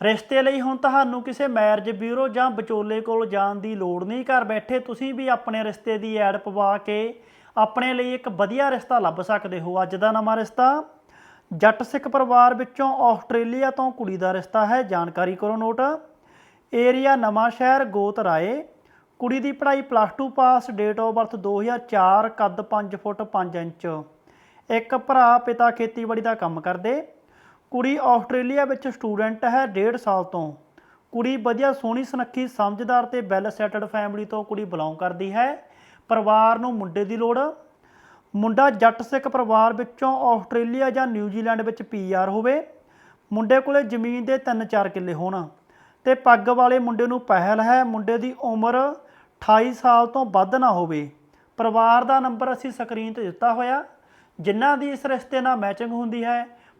ਰਿਸ਼ਤੇ ਲਈ ਹੁਣ ਤੁਹਾਨੂੰ ਕਿਸੇ ਮੈਰਿਜ ਬਿਊਰੋ ਜਾਂ ਵਿਚੋਲੇ ਕੋਲ ਜਾਣ ਦੀ ਲੋੜ ਨਹੀਂ। ਘਰ ਬੈਠੇ ਤੁਸੀਂ ਵੀ ਆਪਣੇ ਰਿਸ਼ਤੇ ਦੀ ਐਡ ਪਵਾ ਕੇ ਆਪਣੇ ਲਈ ਇੱਕ ਵਧੀਆ ਰਿਸ਼ਤਾ ਲੱਭ ਸਕਦੇ ਹੋ। ਅੱਜ ਦਾ ਨਵਾਂ ਰਿਸ਼ਤਾ ਜੱਟ ਸਿੱਖ ਪਰਿਵਾਰ ਵਿੱਚੋਂ ਆਸਟ੍ਰੇਲੀਆ ਤੋਂ ਕੁੜੀ ਦਾ ਰਿਸ਼ਤਾ ਹੈ। ਜਾਣਕਾਰੀ ਕਰੋ ਨੋਟ। ਏਰੀਆ ਨਵਾਂ ਸ਼ਹਿਰ ਗੋਤ ਰਾਏ। ਕੁੜੀ ਦੀ ਪੜ੍ਹਾਈ plus 2 pass, date of birth 2004 ਕੱਦ 5 ਫੁੱਟ 5 ਇੰਚ। ਇੱਕ ਭਰਾ ਪਿਤਾ ਖੇਤੀਬਾੜੀ ਦਾ ਕੰਮ ਕਰਦੇ। ਕੁੜੀ ਆਸਟ੍ਰੇਲੀਆ ਵਿੱਚ ਸਟੂਡੈਂਟ ਹੈ 1.5 ਸਾਲ ਤੋਂ। ਕੁੜੀ ਵਧੀਆ ਸੋਹਣੀ ਸੁਨੱਖੀ ਸਮਝਦਾਰ ਤੇ ਵੈਲ ਸੈਟਲਡ ਫੈਮਿਲੀ ਤੋਂ ਕੁੜੀ ਬਿਲੋਂਗ ਕਰਦੀ ਹੈ। ਪਰਿਵਾਰ ਨੂੰ ਮੁੰਡੇ ਦੀ ਲੋੜ। ਮੁੰਡਾ ਜੱਟ ਸਿੱਖ ਪਰਿਵਾਰ ਵਿੱਚੋਂ ਆਸਟ੍ਰੇਲੀਆ ਜਾਂ ਨਿਊਜ਼ੀਲੈਂਡ ਵਿੱਚ ਪੀਆਰ ਹੋਵੇ। ਮੁੰਡੇ ਕੋਲੇ ਜ਼ਮੀਨ ਦੇ 3-4 ਕਿੱਲੇ ਹੋਣ ਤੇ ਪੱਗ ਵਾਲੇ ਮੁੰਡੇ ਨੂੰ ਪਹਿਲ ਹੈ। ਮੁੰਡੇ ਦੀ ਉਮਰ 28 ਸਾਲ ਤੋਂ ਵੱਧ ਨਾ ਹੋਵੇ। ਪਰਿਵਾਰ ਦਾ ਨੰਬਰ ਅਸੀਂ ਸਕਰੀਨ ਤੇ ਦਿੱਤਾ ਹੋਇਆ। ਜਿਨ੍ਹਾਂ ਦੀ ਇਸ ਰਿਸ਼ਤੇ ਨਾਲ ਮੈਚਿੰਗ ਹੁੰਦੀ ਹੈ